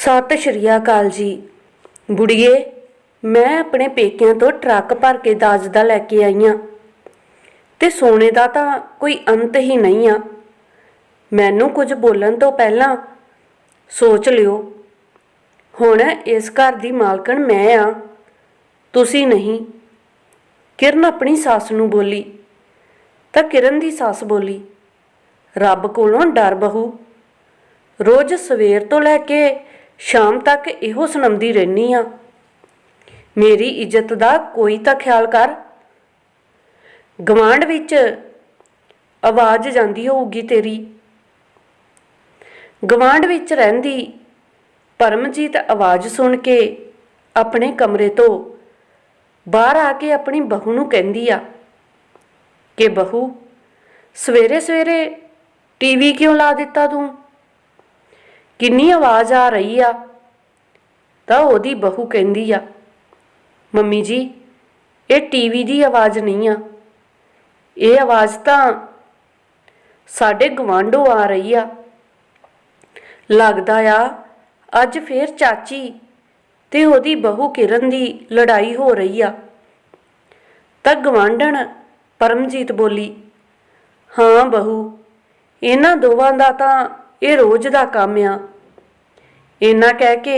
ਸਤਿ ਸ਼੍ਰੀ ਅਕਾਲ ਜੀ। ਬੁੜੀਏ, ਮੈਂ ਆਪਣੇ ਪੇਕਿਆਂ ਤੋਂ ਟਰੱਕ ਭਰ ਕੇ ਦਾਜ ਦਾ ਲੈ ਕੇ ਆਈ ਆਂ। ਤੇ ਸੋਨੇ ਦਾ ਤਾਂ ਕੋਈ ਅੰਤ ਹੀ ਨਹੀਂ ਆ। ਮੈਨੂੰ ਕੁਝ ਬੋਲਣ ਤੋਂ ਪਹਿਲਾਂ ਸੋਚ ਲਿਓ। ਹੁਣ ਇਸ ਘਰ ਦੀ ਮਾਲਕਣ ਮੈਂ ਆ। ਤੁਸੀਂ ਨਹੀਂ। ਕਿਰਨ ਆਪਣੀ ਸੱਸ ਨੂੰ ਬੋਲੀ। ਤਾਂ ਕਿਰਨ ਦੀ ਸੱਸ ਬੋਲੀ, ਰੱਬ ਕੋਲੋਂ ਡਰ ਬਹੂ। ਰੋਜ਼ ਸਵੇਰ ਤੋਂ ਲੈ ਕੇ ਸ਼ਾਮ ਤੱਕ ਇਹੋ ਸੁਣਾਉਂਦੀ ਰਹਿਨੀ ਆ। ਮੇਰੀ ਇੱਜ਼ਤ ਦਾ ਕੋਈ ਤਾਂ ਖਿਆਲ ਕਰ। ਗਵਾਂਢ ਵਿੱਚ ਆਵਾਜ਼ ਜਾਂਦੀ ਹੋਊਗੀ ਤੇਰੀ। ਗਵਾਂਢ ਵਿੱਚ ਰਹਿੰਦੀ ਪਰਮਜੀਤ ਆਵਾਜ਼ ਸੁਣ ਕੇ ਆਪਣੇ ਕਮਰੇ ਤੋਂ ਬਾਹਰ ਆ ਕੇ ਆਪਣੀ ਬਹੂ ਨੂੰ ਕਹਿੰਦੀ ਆ ਕਿ ਬਹੂ ਸਵੇਰੇ ਸਵੇਰੇ ਟੀਵੀ ਕਿਉਂ ਲਾ ਦਿੱਤਾ ਤੂੰ? ਕਿੰਨੀ ਆਵਾਜ਼ ਆ ਰਹੀ ਆ? ਤਾਂ ਉਹਦੀ ਬਹੂ ਕਹਿੰਦੀ ਆ, ਮੰਮੀ ਜੀ, ਇਹ ਟੀਵੀ ਦੀ ਆਵਾਜ਼ ਨਹੀਂ ਆ। ਇਹ ਆਵਾਜ਼ ਤਾਂ ਸਾਡੇ ਗਵਾਂਢੋਂ ਆ ਰਹੀ ਆ। ਲੱਗਦਾ ਆ, ਅੱਜ ਫੇਰ ਚਾਚੀ ਤੇ ਉਹਦੀ ਬਹੂ ਕਿਰਨ ਦੀ ਲੜਾਈ ਹੋ ਰਹੀ ਆ। ਤਾਂ ਗਵਾਂਢਣ ਪਰਮਜੀਤ ਬੋਲੀ, ਹਾਂ ਬਹੂ, ਇਹਨਾਂ ਦੋਵਾਂ ਦਾ ਤਾਂ ਇਹ ਰੋਜ਼ ਦਾ ਕੰਮ ਆ। ਇਹਨਾਂ ਕਹਿ ਕੇ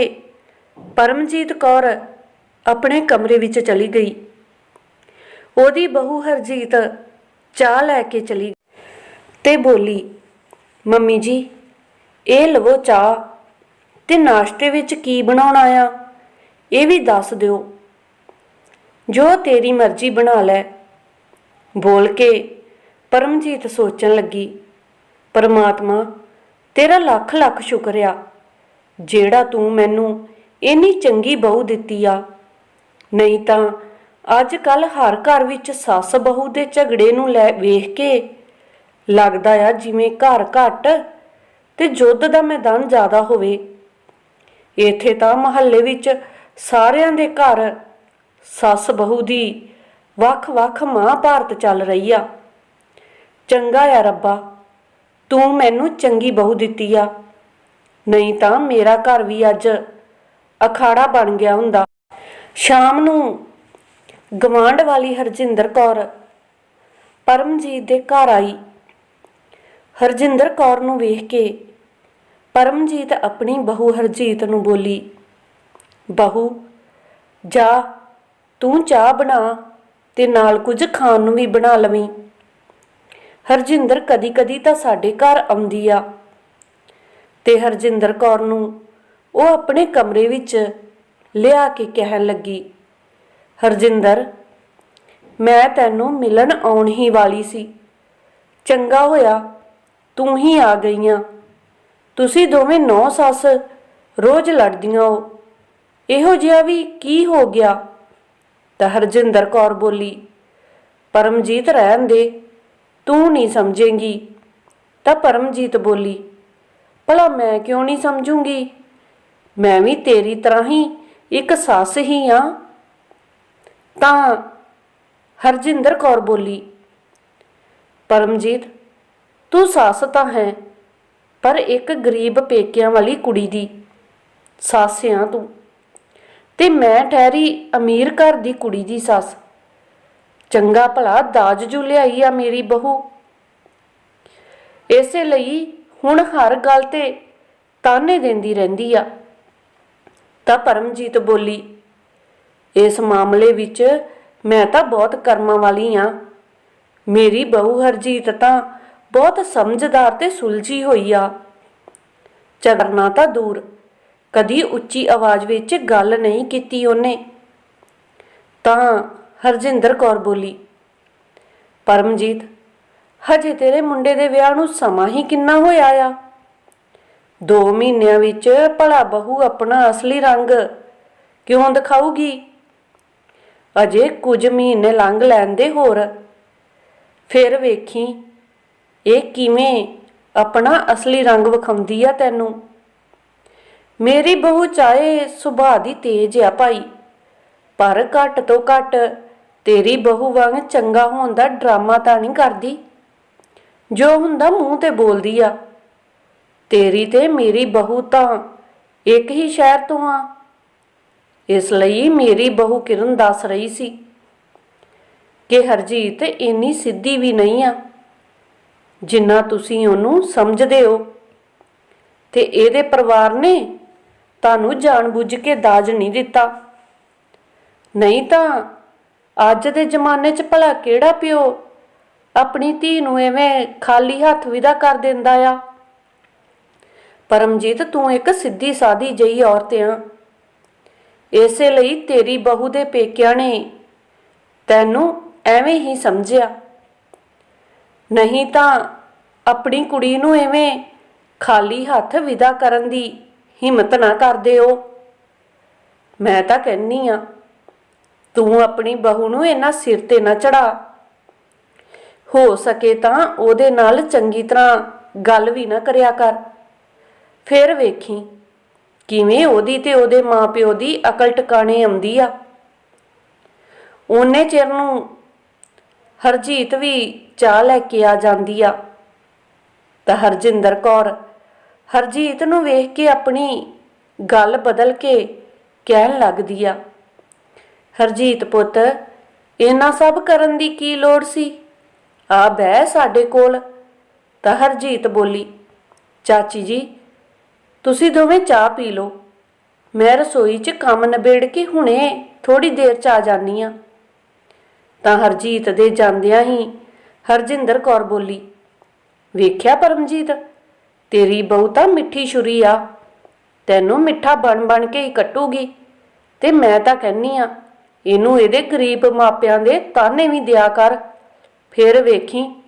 ਪਰਮਜੀਤ ਕੌਰ ਆਪਣੇ ਕਮਰੇ ਵਿੱਚ ਚਲੀ ਗਈ। ਉਹਦੀ ਬਹੂ ਹਰਜੀਤ ਚਾਹ ਲੈ ਕੇ ਚਲੀ ਤੇ ਬੋਲੀ, ਮੰਮੀ ਜੀ, ਇਹ ਲਵੋ ਚਾਹ। ਤੇ ਨਾਸ਼ਤੇ ਵਿੱਚ ਕੀ ਬਣਾਉਣਾ ਆ ਇਹ ਵੀ ਦੱਸ ਦਿਓ। ਜੋ ਤੇਰੀ ਮਰਜ਼ੀ ਬਣਾ ਲੈ। ਬੋਲ ਕੇ ਪਰਮਜੀਤ ਸੋਚਣ ਲੱਗੀ, ਪਰਮਾਤਮਾ, ਤੇਰਾ ਲੱਖ ਲੱਖ ਸ਼ੁਕਰ ਆ ਜਿਹੜਾ ਤੂੰ ਮੈਨੂੰ ਇੰਨੀ ਚੰਗੀ ਬਹੂ ਦਿੱਤੀ ਆ, ਨਹੀਂ ਤਾਂ ਅੱਜ ਕੱਲ ਹਰ ਘਰ ਵਿੱਚ ਸੱਸ ਬਹੂ ਦੇ ਝਗੜੇ ਨੂੰ ਲੈ ਵੇਖ ਕੇ ਲੱਗਦਾ ਆ ਜਿਵੇਂ ਘਰ ਘੱਟ ਤੇ ਜੁੱਧ ਦਾ ਮੈਦਾਨ ਜ਼ਿਆਦਾ ਹੋਵੇ। ਇੱਥੇ ਤਾਂ ਮਹੱਲੇ ਵਿੱਚ ਸਾਰਿਆਂ ਦੇ ਘਰ ਸੱਸ ਬਹੂ ਦੀ ਵੱਖ-ਵੱਖ ਮਹਾਭਾਰਤ ਚੱਲ ਰਹੀ ਆ। ਚੰਗਾ ਆ ਰੱਬਾ, ਤੂੰ ਮੈਨੂੰ ਚੰਗੀ ਬਹੂ ਦਿੱਤੀ ਆ। ਨਹੀਂ ਤਾਂ ਮੇਰਾ ਘਰ ਵੀ ਅੱਜ ਅਖਾੜਾ ਬਣ ਗਿਆ ਹੁੰਦਾ। ਸ਼ਾਮ ਨੂੰ ਗਵਾਂਢ ਵਾਲੀ ਹਰਜਿੰਦਰ ਕੌਰ ਪਰਮਜੀਤ ਦੇ ਘਰ ਆਈ। ਹਰਜਿੰਦਰ ਕੌਰ ਨੂੰ ਵੇਖ ਕੇ ਪਰਮਜੀਤ ਆਪਣੀ ਬਹੂ ਹਰਜੀਤ ਨੂੰ ਬੋਲੀ, ਬਹੂ, ਜਾ, ਤੂੰ ਚਾਹ ਬਣਾ ਤੇ ਨਾਲ ਕੁਝ ਖਾਣ ਨੂੰ ਵੀ ਬਣਾ ਲਵੀਂ ਹਰਜਿੰਦਰ ਕਦੀ-ਕਦੀ ਤਾਂ ਸਾਡੇ ਘਰ ਆਉਂਦੀ ਆ। ਤੇ ਹਰਜਿੰਦਰ ਕੌਰ ਨੂੰ ਉਹ ਆਪਣੇ ਕਮਰੇ ਵਿੱਚ ਲਿਆ ਕੇ ਕਹਿਣ ਲੱਗੀ, ਹਰਜਿੰਦਰ, ਮੈਂ ਤੈਨੂੰ ਮਿਲਣ ਆਉਣ ਹੀ ਵਾਲੀ ਸੀ। ਚੰਗਾ ਹੋਇਆ ਤੂੰ ਹੀ ਆ ਗਈਆਂ। ਤੁਸੀਂ ਦੋਵੇਂ ਨੌ ਸੱਸ ਰੋਜ਼ ਲੜਦੀਆਂ ਹੋ। ਇਹੋ ਜਿਹਾ ਵੀ ਕੀ ਹੋ ਗਿਆ? ਤਾਂ ਹਰਜਿੰਦਰ ਕੌਰ ਬੋਲੀ, ਪਰਮਜੀਤ ਰਹਿਣ ਦੇ, ਤੂੰ ਨਹੀਂ ਸਮਝੇਂਗੀ। ਤਾਂ ਪਰਮਜੀਤ ਬੋਲੀ ਭਲਾ ਮੈਂ ਕਿਉਂ ਨਹੀਂ ਸਮਝੂੰਗੀ? ਮੈਂ ਵੀ ਤੇਰੀ ਤਰ੍ਹਾਂ ਹੀ ਇੱਕ ਸੱਸ ਹੀ ਆ। ਤਾਂ ਹਰਜਿੰਦਰ ਕੌਰ ਬੋਲੀ, ਪਰਮਜੀਤ, ਤੂੰ ਸੱਸ ਤਾਂ ਹੈ, ਪਰ ਇੱਕ ਗਰੀਬ ਪੇਕਿਆਂ ਵਾਲੀ ਕੁੜੀ ਦੀ ਸੱਸ ਆ ਤੂੰ। ਤੇ ਮੈਂ ਠਹਿਰੀ ਅਮੀਰ ਘਰ ਦੀ ਕੁੜੀ ਦੀ ਸੱਸ। ਚੰਗਾ ਭਲਾ ਦਾਜ ਜੂ ਲਿਆਈ ਆ ਮੇਰੀ ਬਹੂ। ਇਸੇ ਲਈ ਹੁਣ ਹਰ ਗੱਲ ਤੇ ਤਾਨੇ ਦਿੰਦੀ ਰਹਿੰਦੀ ਆ। ਤਾਂ ਪਰਮਜੀਤ ਬੋਲੀ, ਇਸ ਮਾਮਲੇ ਵਿੱਚ ਮੈਂ ਤਾਂ ਬਹੁਤ ਕਰਮਾਂ ਵਾਲੀ ਆ। ਮੇਰੀ ਬਹੂ ਹਰਜੀਤ ਤਾਂ ਬਹੁਤ ਸਮਝਦਾਰ ਤੇ ਸੁਲਝੀ ਹੋਈ ਆ। ਝਗੜਨਾ ਤਾਂ ਦੂਰ, ਕਦੀ ਉੱਚੀ ਆਵਾਜ਼ ਵਿੱਚ ਗੱਲ ਨਹੀਂ ਕੀਤੀ ਉਹਨੇ। ਤਾਂ ਹਰਜਿੰਦਰ ਕੌਰ ਬੋਲੀ, ਪਰਮਜੀਤ ਹਜੇ ਤੇਰੇ ਮੁੰਡੇ ਦੇ ਵਿਆਹ ਨੂੰ ਸਮਾਂ ਹੀ ਕਿੰਨਾ ਹੋਇਆ ਆ? 2 ਮਹੀਨਿਆਂ ਵਿੱਚ ਭਲਾ ਬਹੂ ਆਪਣਾ ਅਸਲੀ ਰੰਗ ਕਿਉਂ ਦਿਖਾਊਗੀ? ਅਜੇ ਕੁਝ ਮਹੀਨੇ ਲੰਘ ਲੈਂਦੇ ਹੋਰ। ਫਿਰ ਵੇਖੀ, ਇਹ ਕਿਵੇਂ ਆਪਣਾ ਅਸਲੀ ਰੰਗ ਵਿਖਾਉਂਦੀ ਆ ਤੈਨੂੰ? ਮੇਰੀ ਬਹੂ ਚਾਹੇ ਸੁਭਾਅ ਦੀ ਤੇਜ ਆ ਭਾਈ, ਪਰ ਘੱਟ ਤੋਂ ਘੱਟ ਤੇਰੀ ਬਹੂ ਵਾਂਗ ਚੰਗਾ ਹੋਣ ਦਾ ਡਰਾਮਾ ਤਾਂ ਨਹੀਂ ਕਰਦੀ। ਜੋ ਹੁੰਦਾ ਮੂੰਹ ਤੇ ਬੋਲਦੀ ਆ। ਤੇਰੀ ਤੇ ਮੇਰੀ ਬਹੂ ਤਾਂ ਇੱਕ ਹੀ ਸ਼ਹਿਰ ਤੋਂ ਆ। ਇਸ ਲਈ ਮੇਰੀ ਬਹੂ ਕਿਰਨ ਦੱਸ ਰਹੀ ਸੀ ਕਿ ਹਰਜੀਤ ਇੰਨੀ ਸਿੱਧੀ ਵੀ ਨਹੀਂ ਆ, ਜਿੰਨਾ ਤੁਸੀਂ ਉਹਨੂੰ ਸਮਝਦੇ ਹੋ। ਤੇ ਇਹਦੇ ਪਰਿਵਾਰ ਨੇ ਤੁਹਾਨੂੰ ਜਾਣਬੁੱਝ ਕੇ ਦਾਜ ਨਹੀਂ ਦਿੱਤਾ। ਨਹੀਂ ਤਾਂ ਅੱਜ ਦੇ ਜ਼ਮਾਨੇ 'ਚ ਭਲਾ ਕਿਹੜਾ ਪਿਓ ਆਪਣੀ ਧੀ ਨੂੰ ਐਵੇਂ ਖਾਲੀ ਹੱਥ ਵਿਦਾ ਕਰ ਦਿੰਦਾ ਆ। ਪਰਮਜੀਤ, ਤੂੰ ਇੱਕ ਸਿੱਧੀ ਸਾਦੀ ਜਈ ਔਰਤ ਆ। ਇਸੇ ਲਈ ਤੇਰੀ ਬਹੂ ਦੇ ਪੇਕਿਆਂ ਨੇ ਤੈਨੂੰ ਐਵੇਂ ਹੀ ਸਮਝਿਆ। ਨਹੀਂ ਤਾਂ ਆਪਣੀ ਕੁੜੀ ਨੂੰ ਐਵੇਂ ਖਾਲੀ ਹੱਥ ਵਿਦਾ ਕਰਨ ਦੀ ਹਿੰਮਤ ਨਾ ਕਰਦੇ ਹੋ ਮੈਂ ਤਾਂ ਕਹਿੰਨੀ ਆ, ਤੂੰ ਆਪਣੀ ਬਹੂ ਨੂੰ ਇਹਨਾਂ ਸਿਰ ਤੇ ਨਾ ਚੜਾ ਹੋ ਸਕੇ ਤਾਂ ਉਹਦੇ ਨਾਲ ਚੰਗੀ ਤਰ੍ਹਾਂ ਗੱਲ ਵੀ ਨਾ ਕਰਿਆ ਕਰ। ਫਿਰ ਵੇਖੀ ਕਿਵੇਂ ਉਹਦੀ ਤੇ ਉਹਦੇ ਮਾਪਿਓ ਦੀ ਅਕਲ ਟਿਕਾਣੇ ਆਉਂਦੀ ਆ। ਉਹਨੇ ਚਿਰ ਨੂੰ ਹਰਜੀਤ ਵੀ ਚਾਹ ਲੈ ਕੇ ਆ ਜਾਂਦੀ ਆ। ਤਾਂ ਹਰਜਿੰਦਰ ਕੌਰ ਹਰਜੀਤ ਨੂੰ ਵੇਖ ਕੇ ਆਪਣੀ ਗੱਲ ਬਦਲ ਕੇ ਕਹਿਣ ਲੱਗਦੀ ਆ, ਹਰਜੀਤ ਪੁੱਤ, ਇਹਨਾਂ ਸਭ ਕਰਨ ਦੀ ਕੀ ਲੋੜ ਸੀ? ਆ ਬਹਿ ਸਾਡੇ ਕੋਲ। ਤਾਂ ਹਰਜੀਤ ਬੋਲੀ, ਚਾਚੀ ਜੀ, ਤੁਸੀਂ ਦੋਵੇਂ ਚਾਹ ਪੀ ਲਓ। ਮੈਂ ਰਸੋਈ 'ਚ ਕੰਮ ਨਿਬੇੜ ਕੇ ਹੁਣੇ ਥੋੜੀ ਦੇਰ 'ਚ ਆ ਜਾਨੀ ਆ ਤਾਂ ਹਰਜੀਤ ਦੇ ਜਾਂਦਿਆਂ ਹੀ ਹਰਜਿੰਦਰ ਕੌਰ ਬੋਲੀ, ਵੇਖਿਆ ਪਰਮਜੀਤ, ਤੇਰੀ ਬਹੁਤਾ ਮਿੱਠੀ ਛੁਰੀ ਆ। ਤੈਨੂੰ ਮਿੱਠਾ ਬਣ ਬਣ ਕੇ ਹੀ ਕੱਟੂਗੀ। ਤੇ ਮੈਂ ਤਾਂ ਕਹਿੰਨੀ ਆ ਇਹਨੂੰ ਇਹਦੇ ਗਰੀਬ ਮਾਪਿਆਂ ਦੇ ਤਾਨੇ ਵੀ ਦਿਆ ਕਰ। ਫਿਰ ਵੇਖੀ,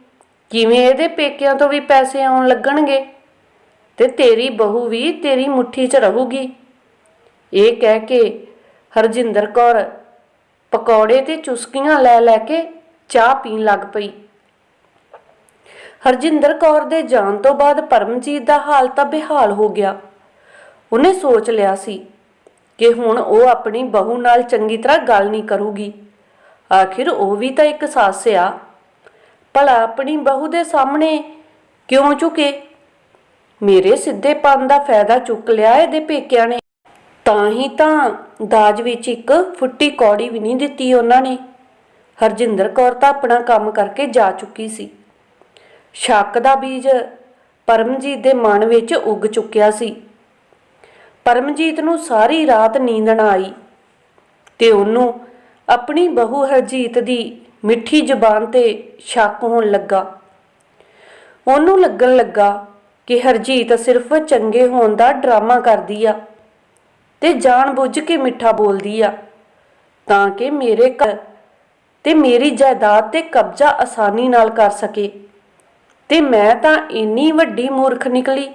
ਕਿਵੇਂ ਇਹਦੇ ਪੇਕਿਆਂ ਤੋਂ ਵੀ ਪੈਸੇ ਆਉਣ ਲੱਗਣਗੇ? ਤੇ ਤੇਰੀ ਬਹੂ ਵੀ ਤੇਰੀ ਮੁੱਠੀ 'ਚ ਰਹੂਗੀ। ਇਹ ਕਹਿ ਕੇ ਹਰਜਿੰਦਰ ਕੌਰ ਪਕੌੜੇ ਤੇ ਚੁਸਕੀਆਂ ਲੈ ਲੈ ਕੇ ਚਾਹ ਪੀਣ ਲੱਗ ਪਈ। ਹਰਜਿੰਦਰ ਕੌਰ ਦੇ ਜਾਣ ਤੋਂ ਬਾਅਦ ਪਰਮਜੀਤ ਦਾ ਹਾਲ ਤਾਂ ਬੇਹਾਲ ਹੋ ਗਿਆ। ਉਹਨੇ ਸੋਚ ਲਿਆ ਸੀ ਕਿ ਹੁਣ ਉਹ ਆਪਣੀ ਬਹੂ ਨਾਲ ਚੰਗੀ ਤਰ੍ਹਾਂ ਗੱਲ ਨਹੀਂ ਕਰੂਗੀ। ਆਖਿਰ ਉਹ ਵੀ ਤਾਂ ਇੱਕ ਸੱਸ ਆ। ਭਲਾ ਆਪਣੀ ਬਹੂ ਦੇ ਸਾਹਮਣੇ ਕਿਉਂ ਝੁਕੇ? ਮੇਰੇ ਸਿੱਧੇਪਨ ਦਾ ਫਾਇਦਾ ਚੁੱਕ ਲਿਆ ਇਹਦੇ ਪੇਕਿਆਂ ਨੇ। ਤਾਂ ਹੀ ਤਾਂ ਦਾਜ ਵਿੱਚ ਇੱਕ ਫੁੱਟੀ ਕੌੜੀ ਵੀ ਨਹੀਂ ਦਿੱਤੀ ਉਹਨਾਂ ਨੇ। ਹਰਜਿੰਦਰ ਕੌਰ ਤਾਂ ਆਪਣਾ ਕੰਮ ਕਰਕੇ ਜਾ ਚੁੱਕੀ ਸੀ। ਸ਼ੱਕ ਦਾ ਬੀਜ ਪਰਮਜੀਤ ਦੇ ਮਨ ਵਿੱਚ ਉੱਗ ਚੁੱਕਿਆ ਸੀ। ਪਰਮਜੀਤ ਨੂੰ ਸਾਰੀ ਰਾਤ ਨੀਂਦ ਨਾ ਆਈ ਤੇ ਉਹਨੂੰ ਆਪਣੀ ਬਹੂ ਹਰਜੀਤ ਦੀ ਮਿੱਠੀ ਜ਼ੁਬਾਨ ਤੇ ਸ਼ੱਕ ਹੋਣ ਲੱਗਾ। ਉਹਨੂੰ ਲੱਗਣ ਲੱਗਾ ਕਿ ਹਰਜੀਤ ਸਿਰਫ ਚੰਗੇ ਹੋਣ ਦਾ ਡਰਾਮਾ ਕਰਦੀ ਆ ਤੇ ਜਾਣਬੁੱਝ ਕੇ ਮਿੱਠਾ ਬੋਲਦੀ ਆ, ਤਾਂ ਕਿ ਮੇਰੇ ਘਰ ਤੇ ਮੇਰੀ ਜਾਇਦਾਦ ਤੇ ਕਬਜ਼ਾ ਆਸਾਨੀ ਨਾਲ ਕਰ ਸਕੇ। ਤੇ ਮੈਂ ਤਾਂ ਇੰਨੀ ਵੱਡੀ ਮੂਰਖ ਨਿਕਲੀ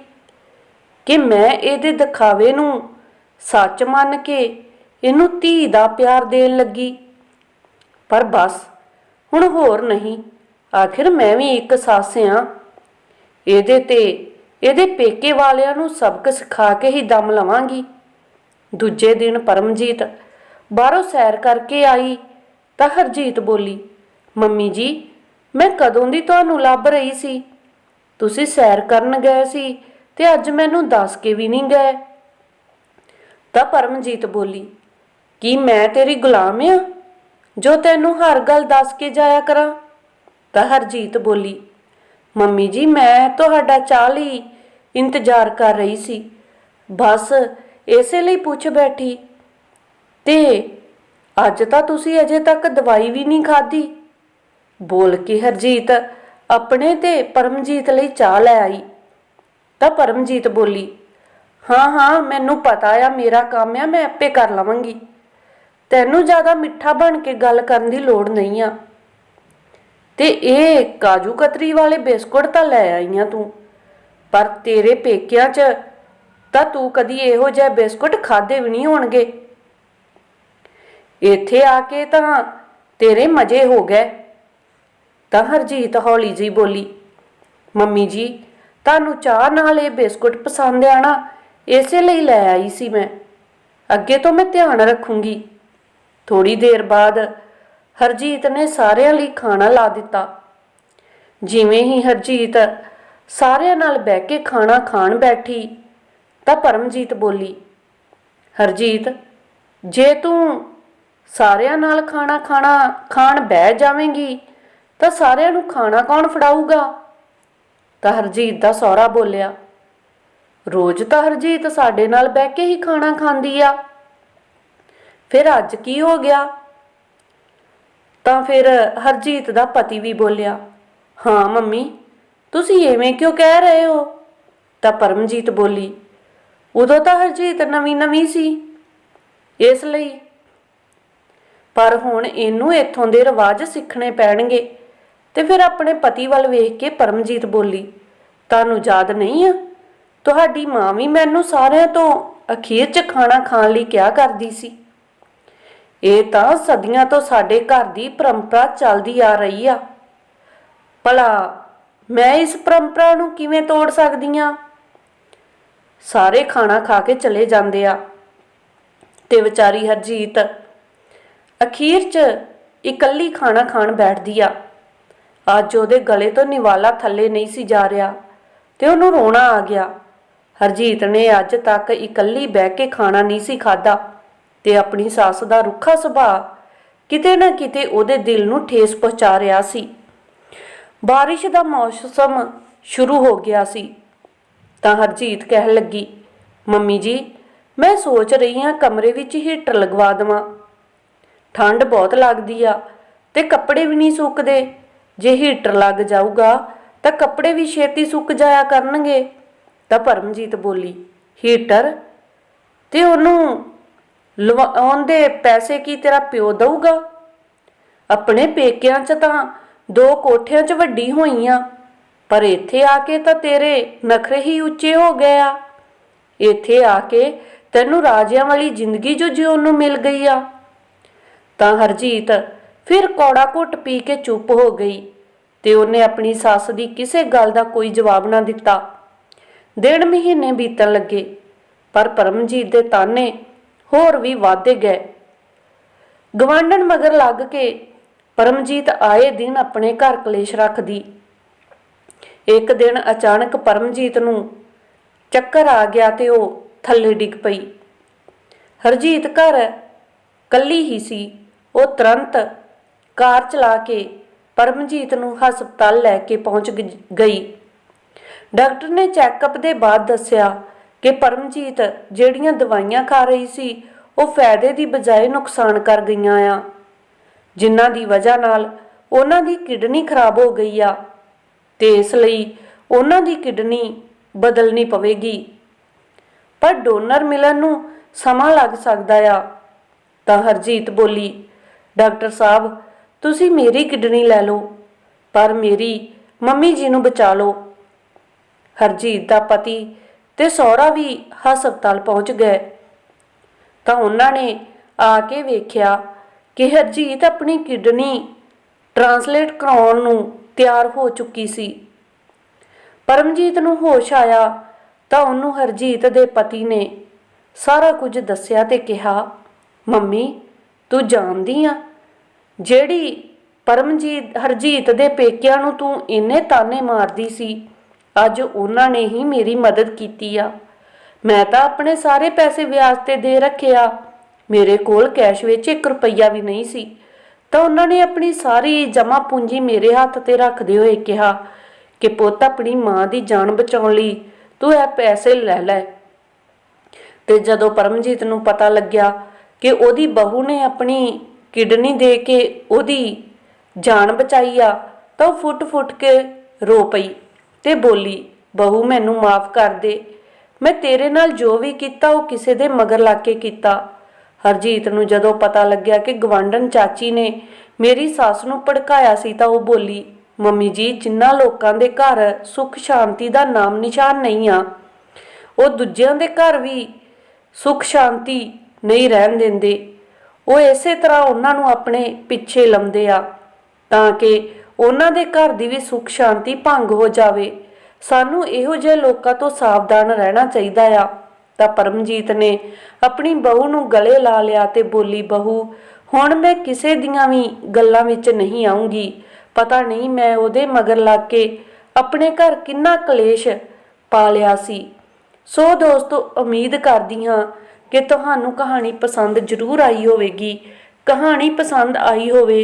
ਕਿ ਮੈਂ ਇਹਦੇ ਦਿਖਾਵੇ ਨੂੰ ਸੱਚ ਮੰਨ ਕੇ ਇਹਨੂੰ ਧੀ ਦਾ ਪਿਆਰ ਦੇਣ ਲੱਗੀ। ਪਰ ਬਸ ਹੁਣ ਹੋਰ ਨਹੀਂ। ਆਖਿਰ ਮੈਂ ਵੀ ਇੱਕ ਸੱਸ ਆ। ਇਹਦੇ ਤੇ, ਇਹਦੇ ਪੇਕੇ ਵਾਲਿਆਂ ਨੂੰ ਸਬਕ ਸਿਖਾ ਕੇ ਹੀ ਦਮ ਲਵਾਂਗੀ। ਦੂਜੇ ਦਿਨ ਪਰਮਜੀਤ ਬਾਹਰੋਂ ਸੈਰ ਕਰਕੇ ਆਈ, ਤਾਂ ਹਰਜੀਤ ਬੋਲੀ, ਮੰਮੀ ਜੀ, ਮੈਂ ਕਦੋਂ ਦੀ ਤੁਹਾਨੂੰ ਲੱਭ ਰਹੀ ਸੀ? ਤੁਸੀਂ ਸੈਰ ਕਰਨ ਗਏ ਸੀ ਤੇ ਅੱਜ ਮੈਨੂੰ ਦੱਸ ਕੇ ਵੀ ਨਹੀਂ ਗਏ। ਤਾਂ ਪਰਮਜੀਤ ਬੋਲੀ, ਕੀ ਮੈਂ ਤੇਰੀ ਗੁਲਾਮ ਆ? ਜੋ ਤੈਨੂੰ ਹਰ ਗੱਲ ਦੱਸ ਕੇ ਜਾਇਆ ਕਰਾਂ, ਤਾਂ ਹਰਜੀਤ ਬੋਲੀ, ਮੰਮੀ ਜੀ, ਮੈਂ ਤੁਹਾਡਾ ਚਾਹ ਲਈ ਇੰਤਜ਼ਾਰ ਕਰ ਰਹੀ ਸੀ। ਬਸ ਇਸੇ ਲਈ ਪੁੱਛ ਬੈਠੀ। ਤੇ ਅੱਜ ਤਾਂ ਤੁਸੀਂ ਅਜੇ ਤੱਕ ਦਵਾਈ ਵੀ ਨਹੀਂ ਖਾਧੀ। ਬੋਲ ਕੇ ਹਰਜੀਤ ਆਪਣੇ ਤੇ ਪਰਮਜੀਤ ਲਈ ਚਾਹ ਲੈ ਆਈ। ਤਾਂ ਪਰਮਜੀਤ ਬੋਲੀ, ਹਾਂ ਹਾਂ, ਮੈਨੂੰ ਪਤਾ ਆ, ਮੇਰਾ ਕੰਮ ਆ, ਮੈਂ ਆਪੇ ਕਰ ਲਵਾਂਗੀ। ਤੈਨੂੰ ਜ਼ਿਆਦਾ ਮਿੱਠਾ ਬਣ ਕੇ ਗੱਲ ਕਰਨ ਦੀ ਲੋੜ ਨਹੀਂ ਆ। ਤੇ ਇਹ ਕਾਜੂ ਕਤਰੀ ਵਾਲੇ ਬਿਸਕੁਟ ਤਾਂ ਲੈ ਆਈਆਂ ਤੂੰ। ਪਰ ਤੇਰੇ ਪੇਕਿਆਂ 'ਚ ਤਾਂ ਤੂੰ ਕਦੀ ਇਹੋ ਜਿਹੇ ਬਿਸਕੁਟ ਖਾਦੇ ਵੀ ਨਹੀਂ ਹੋਣਗੇ। ਇੱਥੇ ਆ ਕੇ ਤਾਂ ਤੇਰੇ ਮਜ਼ੇ ਹੋ ਗਏ। ਤਾਂ ਹਰਜੀਤ ਹੌਲੀ ਜੀ ਬੋਲੀ, ਮੰਮੀ ਜੀ, ਤੁਹਾਨੂੰ ਚਾਹ ਨਾਲ ਇਹ ਬਿਸਕੁਟ ਪਸੰਦ ਆਣਾ ਇਸੇ ਲਈ ਲੈ ਆਈ ਸੀ ਮੈਂ। ਅੱਗੇ ਤੋਂ ਮੈਂ ਧਿਆਨ ਰੱਖੂੰਗੀ। ਥੋੜੀ ਦੇਰ ਬਾਅਦ ਹਰਜੀਤ ਨੇ ਸਾਰਿਆਂ ਲਈ ਖਾਣਾ ਲਾ ਦਿੱਤਾ। ਜਿਵੇਂ ਹੀ ਹਰਜੀਤ ਸਾਰਿਆਂ ਨਾਲ ਬਹਿ ਕੇ ਖਾਣਾ ਖਾਣ ਬੈਠੀ, ਤਾਂ ਪਰਮਜੀਤ ਬੋਲੀ, ਹਰਜੀਤ, ਜੇ ਤੂੰ ਸਾਰਿਆਂ ਨਾਲ ਖਾਣਾ ਖਾਣਾ ਖਾਣ ਬਹਿ ਜਾਵੇਂਗੀ, ਤਾਂ ਸਾਰਿਆਂ ਨੂੰ ਖਾਣਾ ਕੌਣ ਫੜਾਊਗਾ? ਤਾਂ ਹਰਜੀਤ ਦਾ ਸਹੁਰਾ ਬੋਲਿਆ, ਰੋਜ਼ ਤਾਂ ਹਰਜੀਤ ਸਾਡੇ ਨਾਲ ਬਹਿ ਕੇ ਹੀ ਖਾਣਾ ਖਾਂਦੀ ਆ। ਫਿਰ ਅੱਜ ਕੀ ਹੋ ਗਿਆ? ਤਾਂ ਫਿਰ ਹਰਜੀਤ ਦਾ ਪਤੀ ਵੀ ਬੋਲਿਆ, ਹਾਂ ਮੰਮੀ, ਤੁਸੀਂ ਐਵੇਂ ਕਿਉਂ ਕਹਿ ਰਹੇ ਹੋ? ਤਾਂ ਪਰਮਜੀਤ ਬੋਲੀ, ਉਦੋਂ ਤਾਂ ਹਰਜੀਤ ਨਵੀਂ ਨਵੀਂ ਸੀ, ਇਸ ਲਈ। ਪਰ ਹੁਣ ਇਹਨੂੰ ਇੱਥੋਂ ਦੇ ਰਿਵਾਜ ਸਿੱਖਣੇ ਪੈਣਗੇ। ਤੇ ਫਿਰ ਆਪਣੇ ਪਤੀ ਵੱਲ ਵੇਖ ਕੇ ਪਰਮਜੀਤ ਬੋਲੀ, ਤੁਹਾਨੂੰ ਯਾਦ ਨਹੀਂ ਆ? ਤੁਹਾਡੀ ਮਾਂ ਵੀ ਮੈਨੂੰ ਸਾਰਿਆਂ ਤੋਂ ਅਖੀਰ 'ਚ ਖਾਣਾ ਖਾਣ ਲਈ ਕਿਹਾ ਕਰਦੀ ਸੀ। ਇਹ ਤਾਂ ਸਦੀਆਂ ਤੋਂ ਸਾਡੇ ਘਰ ਦੀ ਪਰੰਪਰਾ ਚੱਲਦੀ ਆ ਰਹੀ ਆ। ਭਲਾ ਮੈਂ ਇਸ ਪਰੰਪਰਾ ਨੂੰ ਕਿਵੇਂ ਤੋੜ ਸਕਦੀ ਆ? ਸਾਰੇ ਖਾਣਾ ਖਾ ਕੇ ਚਲੇ ਜਾਂਦੇ ਆ। ਤੇ ਵਿਚਾਰੀ ਹਰਜੀਤ ਅਖੀਰ 'ਚ ਇਕੱਲੀ ਖਾਣਾ ਖਾਣ ਬੈਠਦੀ ਆ। ਅੱਜ ਉਹਦੇ ਗਲੇ ਤੋਂ ਨਿਵਾਲਾ ਥੱਲੇ ਨਹੀਂ ਸੀ ਜਾ ਰਿਹਾ ਤੇ ਉਹਨੂੰ ਰੋਣਾ ਆ ਗਿਆ। ਹਰਜੀਤ ਨੇ ਅੱਜ ਤੱਕ ਇਕੱਲੀ ਬਹਿ ਕੇ ਖਾਣਾ ਨਹੀਂ ਸੀ ਖਾਦਾ ਤੇ ਆਪਣੀ ਸੱਸ ਦਾ ਰੁੱਖਾ ਸੁਭਾਅ ਕਿਤੇ ਨਾ ਕਿਤੇ ਉਹਦੇ ਦਿਲ ਨੂੰ ਠੇਸ ਪਹੁੰਚਾ ਰਿਹਾ ਸੀ। ਬਾਰਿਸ਼ ਦਾ ਮੌਸਮ ਸ਼ੁਰੂ ਹੋ ਗਿਆ ਸੀ। ਤਾਂ ਹਰਜੀਤ ਕਹਿਣ ਲੱਗੀ, ਮੰਮੀ ਜੀ, ਮੈਂ ਸੋਚ ਰਹੀ ਹਾਂ ਕਮਰੇ ਵਿੱਚ ਹੀਟਰ ਲਗਵਾ ਦੇਵਾਂ। ਠੰਡ ਬਹੁਤ ਲੱਗਦੀ ਆ ਤੇ ਕੱਪੜੇ ਵੀ ਨਹੀਂ ਸੁੱਕਦੇ। ਜੇ ਹੀਟਰ ਲੱਗ ਜਾਊਗਾ ਤਾਂ ਕੱਪੜੇ ਵੀ ਛੇਤੀ ਸੁੱਕ ਜਾਇਆ ਕਰਨਗੇ। ਤਾਂ ਪਰਮਜੀਤ ਬੋਲੀ, ਹੀਟਰ? ਤੇ ਉਹਨੂੰ ਲਵਾਉਣ ਦੇ ਪੈਸੇ ਕੀ ਤੇਰਾ ਪਿਓ ਦਊਗਾ? ਆਪਣੇ ਪੇਕਿਆਂ 'ਚ ਤਾਂ ਦੋ ਕੋਠਿਆਂ 'ਚ ਵੱਡੀ ਹੋਈ ਆ ਪਰ ਇੱਥੇ ਆ ਕੇ ਤਾਂ ਤੇਰੇ ਨਖਰੇ ਹੀ ਉੱਚੇ ਹੋ ਗਏ ਆ। ਇੱਥੇ ਆ ਕੇ ਤੈਨੂੰ ਰਾਜਿਆਂ ਵਾਲੀ ਜ਼ਿੰਦਗੀ ਜੋ ਜਿਉਣ ਨੂੰ ਮਿਲ ਗਈ ਆ। ਤਾਂ ਹਰਜੀਤ ਫਿਰ ਕੌੜਾ ਘੁੱਟ ਪੀ ਕੇ ਚੁੱਪ ਹੋ ਗਈ ਤੇ ਉਹਨੇ ਆਪਣੀ ਸੱਸ ਦੀ ਕਿਸੇ ਗੱਲ ਦਾ ਕੋਈ ਜਵਾਬ ਨਾ ਦਿੱਤਾ। ਡੇਢ ਮਹੀਨੇ ਬੀਤਣ ਲੱਗੇ, ਪਰ ਪਰਮਜੀਤ ਦੇ ਤਾਨੇ ਹੋਰ ਵੀ ਵਾਧੇ ਗਏ। ਗਵਾਂਢਣ ਮਗਰ ਲੱਗ ਕੇ ਪਰਮਜੀਤ ਆਏ ਦਿਨ ਆਪਣੇ ਘਰ ਕਲੇਸ਼ ਰੱਖਦੀ। ਇੱਕ ਦਿਨ ਅਚਾਨਕ ਪਰਮਜੀਤ ਨੂੰ ਚੱਕਰ ਆ ਗਿਆ ਤੇ ਉਹ ਥੱਲੇ ਡਿੱਗ ਪਈ। ਹਰਜੀਤ ਘਰ ਕੱਲੀ ਹੀ ਸੀ। ਉਹ ਤੁਰੰਤ ਕਾਰ ਚਲਾ ਕੇ ਪਰਮਜੀਤ ਨੂੰ ਹਸਪਤਾਲ ਲੈ ਕੇ ਪਹੁੰਚ ਗਈ। ਡਾਕਟਰ ਨੇ ਚੈੱਕਅਪ ਦੇ ਬਾਅਦ ਦੱਸਿਆ ਕਿ ਪਰਮਜੀਤ ਜਿਹੜੀਆਂ ਦਵਾਈਆਂ ਖਾ ਰਹੀ ਸੀ, ਉਹ ਫਾਇਦੇ ਦੀ ਬਜਾਏ ਨੁਕਸਾਨ ਕਰ ਗਈਆਂ ਆ। ਜਿਨ੍ਹਾਂ ਦੀ ਵਜ੍ਹਾ ਨਾਲ ਉਹਨਾਂ ਦੀ ਕਿਡਨੀ ਖਰਾਬ ਹੋ ਗਈ ਆ ਤੇ ਇਸ ਲਈ ਉਹਨਾਂ ਦੀ ਕਿਡਨੀ ਬਦਲਣੀ ਪਵੇਗੀ। ਪਰ ਡੋਨਰ ਮਿਲਣ ਨੂੰ ਸਮਾਂ ਲੱਗ ਸਕਦਾ ਆ। ਤਾਂ ਹਰਜੀਤ ਬੋਲੀ, ਡਾਕਟਰ ਸਾਹਿਬ, ਤੁਸੀਂ ਮੇਰੀ ਕਿਡਨੀ ਲੈ ਲਓ, ਪਰ ਮੇਰੀ ਮੰਮੀ ਜੀ ਨੂੰ ਬਚਾ ਲਓ। ਹਰਜੀਤ ਦਾ ਪਤੀ ਤੇ ਸਹੁਰਾ ਵੀ ਹਸਪਤਾਲ ਪਹੁੰਚ ਗਏ। ਤਾਂ ਉਹਨਾਂ ਨੇ ਆ ਕੇ ਵੇਖਿਆ ਕਿ ਹਰਜੀਤ ਆਪਣੀ ਕਿਡਨੀ ਟ੍ਰਾਂਸਲੇਟ ਕਰਾਉਣ ਨੂੰ ਤਿਆਰ ਹੋ ਚੁੱਕੀ ਸੀ। ਪਰਮਜੀਤ ਨੂੰ ਹੋਸ਼ ਆਇਆ ਤਾਂ ਉਹਨੂੰ ਹਰਜੀਤ ਦੇ ਪਤੀ ਨੇ ਸਾਰਾ ਕੁਝ ਦੱਸਿਆ ਤੇ ਕਿਹਾ, ਮੰਮੀ, ਤੂੰ ਜਾਣਦੀ ਆ? ਜਿਹੜੀ ਪਰਮਜੀਤ, ਹਰਜੀਤ ਦੇ ਪੇਕਿਆਂ ਨੂੰ ਤੂੰ ਇੰਨੇ ਤਾਨੇ ਮਾਰਦੀ ਸੀ ਅੱਜ ਉਹਨਾਂ ਨੇ ਹੀ ਮੇਰੀ ਮਦਦ ਕੀਤੀ ਆ। ਮੈਂ ਤਾਂ ਆਪਣੇ ਸਾਰੇ ਪੈਸੇ ਵਿਆਜ ਤੇ ਦੇ ਰੱਖਿਆ। ਮੇਰੇ ਕੋਲ ਕੈਸ਼ ਵਿੱਚ 1 ਰੁਪਈਆ ਵੀ ਨਹੀਂ ਸੀ। ਤਾਂ ਉਹਨਾਂ ਨੇ ਆਪਣੀ ਸਾਰੀ ਜਮ੍ਹਾਂ ਪੂੰਜੀ ਮੇਰੇ ਹੱਥ ਤੇ ਰੱਖਦੇ ਹੋਏ ਕਿਹਾ ਕਿ ਪੁੱਤ ਆਪਣੀ ਮਾਂ ਦੀ ਜਾਨ ਬਚਾਉਣ ਲਈ ਤੂੰ ਇਹ ਪੈਸੇ ਲੈ ਲੈ। ਤੇ ਜਦੋਂ ਪਰਮਜੀਤ ਨੂੰ ਪਤਾ ਲੱਗਿਆ ਕਿ ਉਹਦੀ ਬਹੂ ਨੇ ਆਪਣੀ ਕਿਡਨੀ ਦੇ ਕੇ ਉਹਦੀ ਜਾਨ ਬਚਾਈ ਆ, ਤਾਂ ਉਹ ਫੁੱਟ-ਫੁੱਟ ਕੇ ਰੋ ਪਈ। ਤੇ ਬੋਲੀ, ਬਹੂ, ਮੈਨੂੰ ਮਾਫ ਕਰ ਦੇ। ਮੈਂ ਤੇਰੇ ਨਾਲ ਜੋ ਵੀ ਕੀਤਾ, ਉਹ ਕਿਸੇ ਦੇ ਮਗਰ ਲੱਗ ਕੇ ਕੀਤਾ। ਹਰਜੀਤ ਨੂੰ ਜਦੋਂ ਪਤਾ ਲੱਗਿਆ ਕਿ ਗਵਾਂਢਣ ਚਾਚੀ ਨੇ ਮੇਰੀ ਸੱਸ ਨੂੰ ਭੜਕਾਇਆ ਸੀ ਤਾਂ ਉਹ ਬੋਲੀ, ਮੰਮੀ ਜੀ, ਜਿੰਨਾ ਲੋਕਾਂ ਦੇ ਘਰ ਸੁੱਖ ਸ਼ਾਂਤੀ ਦਾ ਨਾਮ ਨਿਸ਼ਾਨ ਨਹੀਂ ਆ, ਉਹ ਦੂਜਿਆਂ ਦੇ ਘਰ ਵੀ ਸੁੱਖ ਸ਼ਾਂਤੀ ਨਹੀਂ ਰਹਿਣ ਦਿੰਦੇ। ਉਹ ਇਸੇ ਤਰ੍ਹਾਂ ਉਹਨਾਂ ਨੂੰ ਆਪਣੇ ਪਿੱਛੇ ਲੰਮਦੇ ਆ, ਤਾਂ ਕਿ ਉਹਨਾਂ ਦੇ ਘਰ ਦੀ ਵੀ ਸੁੱਖ ਸ਼ਾਂਤੀ ਭੰਗ ਹੋ ਜਾਵੇ। ਸਾਨੂੰ ਇਹੋ ਜਿਹੇ ਲੋਕਾਂ ਤੋਂ ਸਾਵਧਾਨ ਰਹਿਣਾ ਚਾਹੀਦਾ ਆ। ਤਾਂ ਪਰਮਜੀਤ ਨੇ ਆਪਣੀ ਬਹੂ ਨੂੰ ਗਲੇ ਲਾ ਲਿਆ ਤੇ ਬੋਲੀ, ਬਹੂ, ਹੁਣ ਮੈਂ ਕਿਸੇ ਦੀਆਂ ਵੀ ਗੱਲਾਂ ਵਿੱਚ ਨਹੀਂ ਆਉਂਗੀ ਪਤਾ ਨਹੀਂ ਮੈਂ ਉਹਦੇ ਮਗਰ ਲੱਗ ਕੇ ਆਪਣੇ ਘਰ ਕਿੰਨਾ ਕਲੇਸ਼ ਪਾ ਲਿਆ ਸੀ। ਸੋ ਦੋਸਤੋ, ਉਮੀਦ ਕਰਦੀ ਹਾਂ ਕਿ ਤੁਹਾਨੂੰ ਕਹਾਣੀ ਪਸੰਦ ਜ਼ਰੂਰ ਆਈ ਹੋਵੇਗੀ। ਕਹਾਣੀ ਪਸੰਦ ਆਈ ਹੋਵੇ